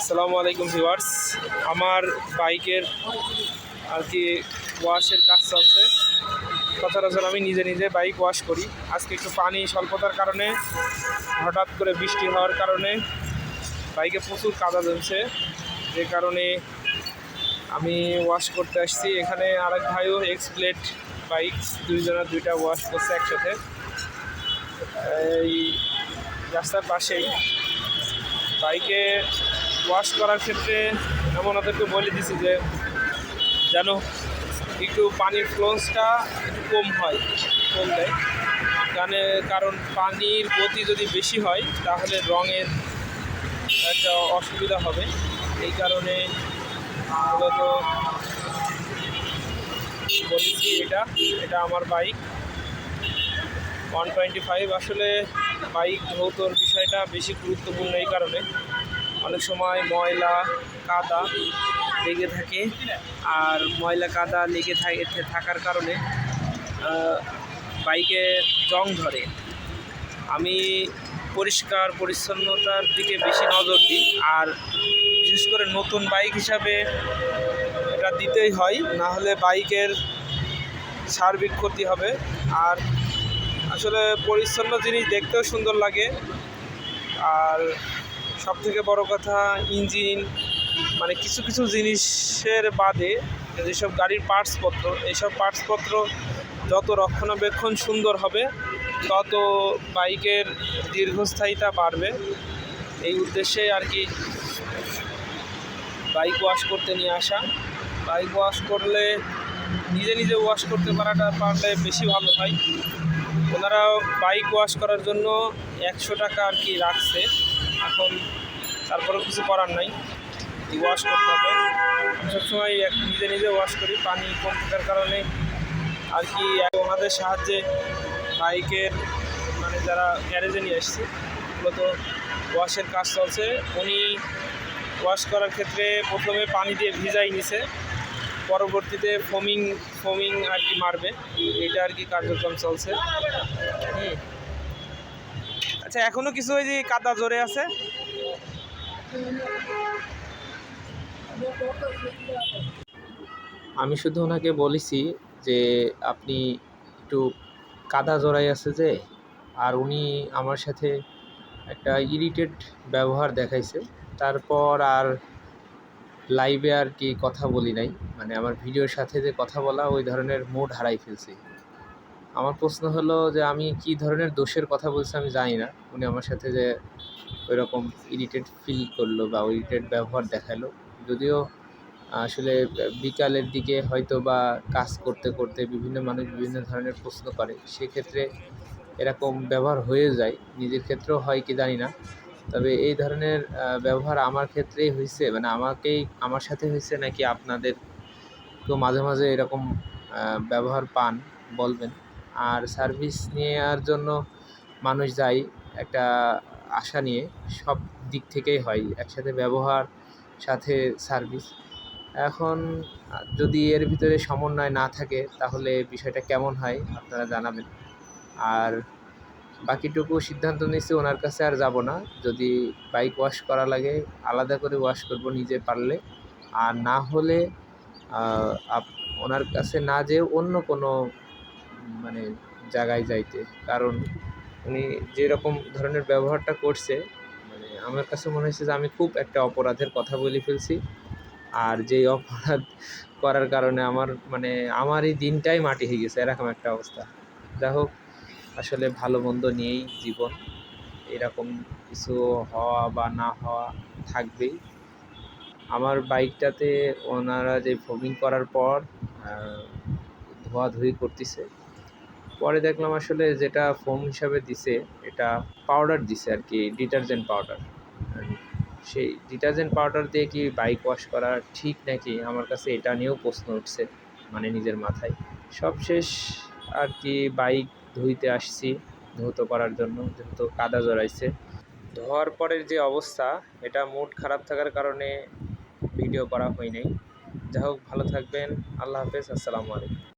আসসালামু আলাইকুম ভিউয়ার্স। আমার বাইকের আর কি ওয়াশের কাজ চলছে। সচরাচর আমি নিজে নিজে বাইক ওয়াশ করি। আজকে একটু পানি স্বল্পতার কারণে, হঠাৎ করে বৃষ্টি হওয়ার কারণে বাইকে প্রচুর কাদা জমছে। যে কারণে আমি ওয়াশ করতে আসছি। এখানে আরেক ভাইও এক্স প্লেট বাইক দুইজনের দুইটা ওয়াশ করছে একসাথে। এই রাস্তার পাশেই বাইকে ওয়াশ করার ক্ষেত্রে এমন ওদেরকে বলে দিছি যে যেন একটু পানির ফ্লোসটা একটু কম হয়, কম দেয়। কারণ কারণ পানির গতি যদি বেশি হয়, তাহলে রঙের একটা অসুবিধা হবে। এই কারণে মূলত বলেছি এটা এটা আমার বাইক ওয়ান টোয়েন্টি ফাইভ আসলে বাইক ধৌতর বিষয়টা বেশি গুরুত্বপূর্ণ এই কারণে। অনেক সময় ময়লা, কাদা লেগে থাকে আর ময়লা, কাদা লেগে থাকে থাকার কারণে বাইকে জং ধরে। আমি পরিষ্কার, পরিচ্ছন্নতার দিকে বেশি নজর দিই আর বিশেষ করে নতুন বাইক হিসাবে এটা দিতেই হয়, না হলে বাইকের সার্বিক ক্ষতি হবে। আর আসলে পরিচ্ছন্ন জিনিস দেখতেও সুন্দর লাগে। আর সব থেকে বড় কথা ইঞ্জিন মানে কিছু কিছু জিনিসের বাদে যেসব গাড়ির পার্টসপত্র এইসব পার্টসপত্র যত রক্ষণাবেক্ষণ সুন্দর হবে, তত বাইকের দীর্ঘস্থায়িতা বাড়বে। এই উদ্দেশ্যে আর কি বাইক ওয়াশ করতে নিয়ে আসা। বাইক ওয়াশ করলে, নিজে নিজে ওয়াশ করতে পারাটা পারলে বেশি ভালো হয়। ওনারা বাইক ওয়াশ করার জন্য একশো টাকা আর কি রাখছে। এখন তারপরেও কিছু করার নাই। ওয়াশ করতে হবে। সবসময় এক নিজে নিজে ওয়াশ করি, পানি কম থাকার কারণে। আর কি ওনাদের সাহায্যে বাইকের মানে যারা গ্যারেজে নিয়ে এসছে মূলত ওয়াশের কাজ চলছে। উনি ওয়াশ করার ক্ষেত্রে প্রথমে পানি দিয়ে ভিজাই নিছে, পরবর্তীতে ফোমিং ফোমিং আর কি মারবে। এটা আর কি কার্যক্রম চলছে। হুম। আচ্ছা এখনও কিছু ওই যে কাদা জোরে আছে? আমি শুধু ওনাকে বলেছি যে আপনি একটু কাদা জড়াই আছে যে, আর উনি আমার সাথে একটা ইরিটেড ব্যবহার দেখাইছে। তারপর আর লাইভে আর কি কথা বলি নাই। মানে আমার ভিডিওর সাথে যে কথা বলা, ওই ধরনের মুড হারাই ফেলছি। আমার প্রশ্ন হলো যে আমি কি ধরনের দোষের কথা বলছি আমি জানি না। উনি আমার সাথে যে ওই রকম ইরিটেড ফিল করল বা ইরিটেড ব্যবহার দেখাল। যদিও আসলে বিকালের দিকে হয়তো বা কাজ করতে করতে বিভিন্ন মানুষ বিভিন্ন ধরনের প্রশ্ন করে। সেক্ষেত্রে এরকম ব্যবহার হয়ে যায়। নিজের ক্ষেত্রেও হয় কি জানি না। তবে এই ধরনের ব্যবহার আমার ক্ষেত্রেই হয়েছে মানে আমাকেই, আমার সাথে হয়েছে নাকি আপনাদের কেউ মাঝে মাঝে এরকম ব্যবহার পান বলবেন? আর সার্ভিস নেওয়ার জন্য মানুষ যায় একটা আশা নিয়ে, সব দিক থেকেই হয় একসাথে ব্যবহার, সাথে সার্ভিস এখন যদি এর ভিতরে সমন্বয় না থাকে, তাহলে বিষয়টা কেমন হয় আপনারা জানাবেন। আর বাকিটুকু সিদ্ধান্ত নিচ্ছি ওনার কাছে আর যাব না। যদি বাইক ওয়াশ করা লাগে, আলাদা করে ওয়াশ করব নিজে পারলে। আর না হলে ওনার কাছে না যেয়ে অন্য কোনো মানে জায়গায় যাইতে। কারণ উনি যেরকম ধরনের ব্যবহারটা করছে মানে আমার কাছে মনে হয়েছে যে আমি খুব একটা অপরাধের কথা বলে ফেলছি। আর যেই অপরাধ করার কারণে আমার মানে আমার এই দিনটাই মাটি হয়ে গেছে, এরকম একটা অবস্থা। যাই হোক, আসলে ভালো মন্দ নিয়েই জীবন। এরকম কিছু হওয়া বা না হওয়া থাকবেই। আমার বাইকটাতে ওনারা যে ফোমিং করার পর ধোয়াধুয়ি করতেছে। পরে দেখলাম আসলে যেটা ফোম হিসাবে দিছে, এটা পাউডার দিছে আর কি ডিটারজেন্ট পাউডার সেই ডিটারজেন্ট পাউডার দিয়ে কি বাইক ওয়াশ করা ঠিক নাকি? আমার কাছে এটা নিয়েও প্রশ্ন উঠছে মানে নিজের মাথায়। সবশেষ আর কি বাইক ধুইতে আসছি, ধৌত করার জন্য, যেহেতু কাদা জড়াইছে। ধোয়ার পরের যে অবস্থা, এটা মুড খারাপ থাকার কারণে ভিডিও করা হয় নাই যাই হোক, ভালো থাকবেন, আল্লাহ হাফেজ, আসসালামু আলাইকুম।